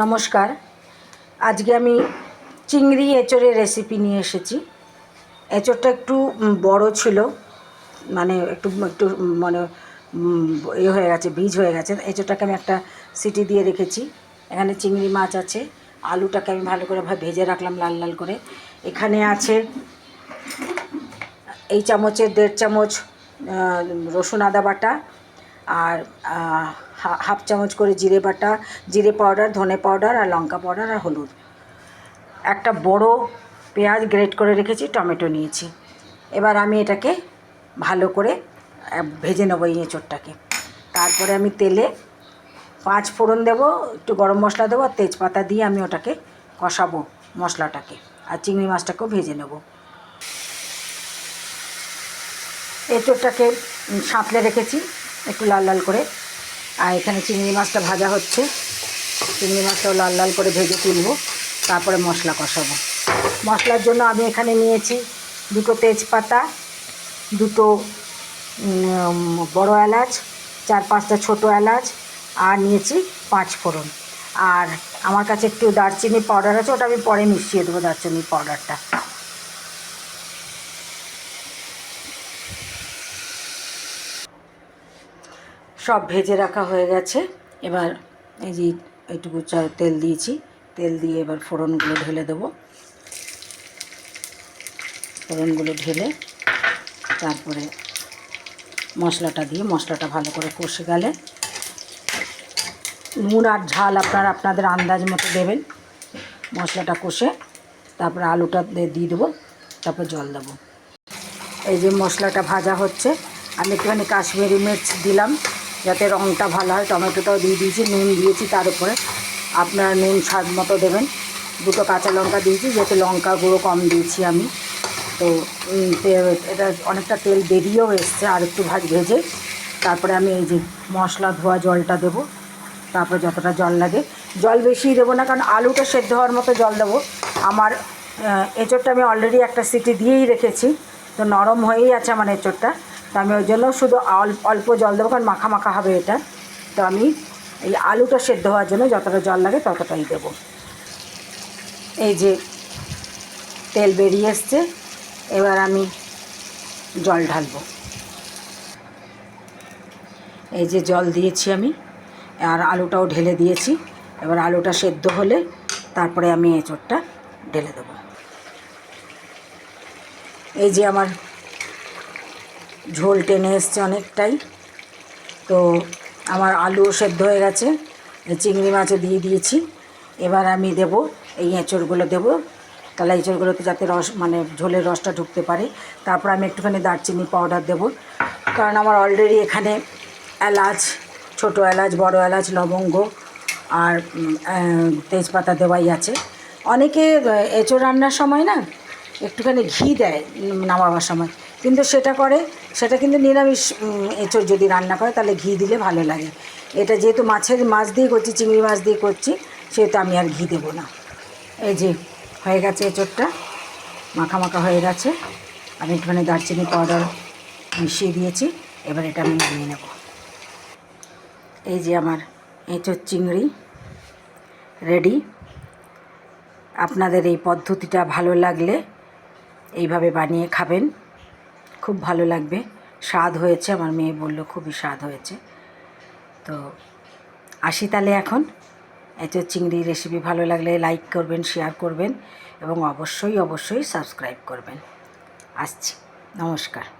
নমস্কার। আজকে আমি চিংড়ি এঁচড়ের রেসিপি নিয়ে এসেছি। এঁচড়টা একটু বড় ছিল মানে একটু একটু মানে ইয়ে হয়ে গেছে, বীজ হয়ে গেছে। এঁচড়টাকে আমি একটা সিটি দিয়ে রেখেছি। এখানে চিংড়ি মাছ আছে। আলুটাকে আমি ভালো করে ভেজে রাখলাম লাল লাল করে। এখানে আছে এই চামচের দেড় চামচ রসুন আদা বাটা আর হাফ চামচ করে জিরে বাটা জিরে পাউডার ধনে পাউডার আর লঙ্কা পাউডার আর হলুদ। একটা বড় পেঁয়াজ গ্রেট করে রেখেছি টমেটো নিয়েছি। এবার আমি এটাকে ভালো করে ভেজে নেব এই তারপরে আমি তেলে পাঁচ ফোড়ন দেবো একটু গরম মশলা দেবো আর তেজপাতা দিয়ে আমি ওটাকে কষাবো মশলাটাকে আর চিংড়ি মাছটাকেও ভেজে নেব। এঁচোড়টাকে উম, সাঁতলে রেখেছি একটু লাল লাল করে। আর এখানে চিংড়ি মাছটা ভাজা হচ্ছে। চিংড়ি মাছটাও লাল লাল করে ভেজে তুলবো, তারপরে মশলা কষাবো। মশলার জন্য আমি এখানে নিয়েছি দুটো তেজপাতা, দুটো বড় এলাচ, চার পাঁচটা ছোটো এলাচ, আর নিয়েছি পাঁচ ফোড়ন। আর আমার কাছে একটু দারচিনি পাউডার আছে, ওটা আমি পরে মিশিয়ে দেবো দারচিনি পাউডারটা। সব ভেজে রাখা হয়ে গেছে। এবার এই যে এইটুকু চা, তেল দিয়েছি। তেল দিয়ে এবার ফোড়নগুলো ঢেলে দেবো। ফোড়নগুলো ঢেলে তারপরে মশলাটা দিয়ে, মশলাটা ভালো করে কষে গেলে নুন আর ঝাল আপনারা আপনাদের আন্দাজ মতো দেবেন। মশলাটা কষে তারপরে আলুটা দিয়ে দেবো, তারপর জল দেবো। এই যে মশলাটা ভাজা হচ্ছে, আমি একটুখানি কাশ্মীরি মির্চ দিলাম। যাতে রঙটা ভালো হয়। টমেটোটাও দিয়ে দিয়েছি নুন দিয়েছি তার উপরে। আপনারা নুন স্বাদ মতো দেবেন। দুটো কাঁচা লঙ্কা দিয়েছি যেহেতু লঙ্কা গুঁড়ো কম দিয়েছি আমি। তো এটা অনেকটা তেল বেরিয়েও এসছে আর একটু ভাজ ভেজে। তারপরে আমি এই যে মশলা ধোয়া জলটা দেবো। তারপরে যতটা জল লাগে। জল বেশি দেবো না কারণ আলুটা সেদ্ধ হওয়ার মতো জল দেবো। আমার আহ, এঁচোড়টা আমি অলরেডি একটা সিটি দিয়েই রেখেছি। তো নরম হয়েই আছে আমার এঁচোড়টা। তো আমি ওই জন্য শুধু অল্প অল্প জল দেবো, কারণ মাখা মাখা হবে এটা। তো আমি এই আলুটা সেদ্ধ হওয়ার জন্য যতটা জল লাগে ততটাই দেবো। এই যে তেল বেরিয়ে এসছে, এবার আমি জল ঢালবো। এই যে জল দিয়েছি আমি, আর আলুটাও ঢেলে দিয়েছি। এবার আলুটা সেদ্ধ হলে তারপরে আমি এঁচোড়টা ঢেলে দেবো। এই যে আমার ঝোল টেনে এসছে অনেকটাই। তো আমার আলু সেদ্ধ হয়ে গেছে, চিংড়ি মাছও দিয়ে দিয়েছি। এবার আমি দেব এই এঁচড়গুলো দেবো তাহলে এঁচড়গুলোতে যাতে রস মানে ঝোলের রসটা ঢুকতে পারে। তারপর আমি একটুখানি দারচিনি পাউডার দেবো, কারণ আমার অলরেডি এখানে এলাচ, ছোটো এলাচ, বড় এলাচ, লবঙ্গ আর তেজপাতা দেওয়াই আছে। অনেকে এঁচড় রান্নার সময় না, একটুখানি ঘি দেয় নামাবার সময়। কিন্তু সেটা করে, সেটা কিন্তু নিরামিষ এঁচড় যদি রান্না করে, তাহলে ঘি দিলে ভালো লাগে। এটা যেহেতু মাছের মাছ দিয়ে করছি, চিংড়ি মাছ দিয়ে করছি, সেহেতু আমি আর ঘি দেবো না। এই যে, হয়ে গেছে এঁচড়টা, মাখা মাখা হয়ে গেছে। আমি একটুখানি দারচিনি পাউডার মিশিয়ে দিয়েছি, এবার এটা আমি নামিয়ে নেব। এই যে আমার এঁচড় চিংড়ি রেডি। আপনাদের এই পদ্ধতিটা ভালো লাগলে এইভাবে বানিয়ে খাবেন। খুব ভালো লাগবে। স্বাদ হয়েছে, আমার মেয়ে বলল খুবই স্বাদ হয়েছে। তো আসি তাহলে এখন। এত চিংড়ি রেসিপি ভালো লাগলে লাইক করবেন শেয়ার করবেন এবং অবশ্যই অবশ্যই সাবস্ক্রাইব করবেন। আসছি। নমস্কার।